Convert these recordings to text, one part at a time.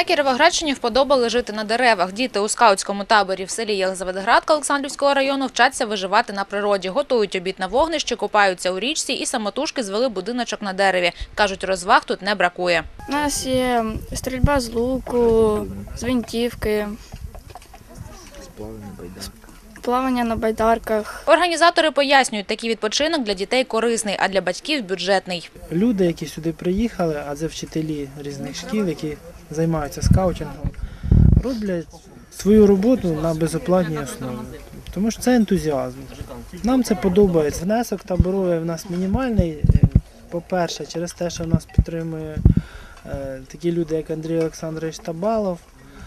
На Кіровоградщині вподобали жити на деревах. Діти у скаутському таборі в селі Єлизаветградка Олександрівського району вчаться виживати на природі, готують обід на вогнищі, купаються у річці і самотужки звели будиночок на дереві. Кажуть, розваг тут не бракує. У нас є стрільба з луку, з гвинтівки, плавання на байдарках. Організатори пояснюють, такий відпочинок для дітей корисний, а для батьків бюджетний. Люди, які сюди приїхали, а це вчителі різних шкіл, які займаються скаутингом, роблять свою роботу на безоплатній основі. Тому що це ентузіазм. Нам це подобається. Внесок таборовий в нас мінімальний. По-перше, через те, що нас підтримує е, такі люди, як Андрій Олександрович Табалов.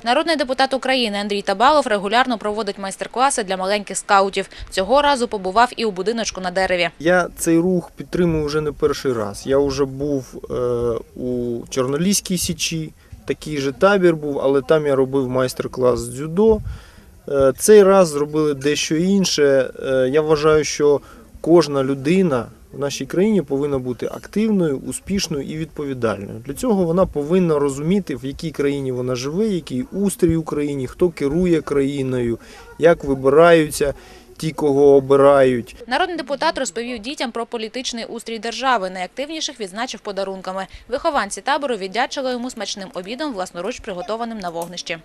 Народний депутат України Андрій Табалов регулярно проводить майстер-класи для маленьких скаутів. Цього разу побував і у будиночку на дереві. Я цей рух підтримую вже не перший раз. Я вже був е, у Чорноліській Січі, такий же табір був, але там я робив майстер-клас з дзюдо. Е, цей раз зробили дещо інше. Е, я вважаю, що кожна людина в нашій країні повинна бути активною, успішною і відповідальною. Для цього вона повинна розуміти, в якій країні вона живе, який устрій у країні, хто керує країною, як вибираються ті, кого обирають. Народний депутат розповів дітям про політичний устрій держави. Найактивніших відзначив подарунками. Вихованці табору віддячили йому смачним обідом, власноруч приготованим на вогнищі.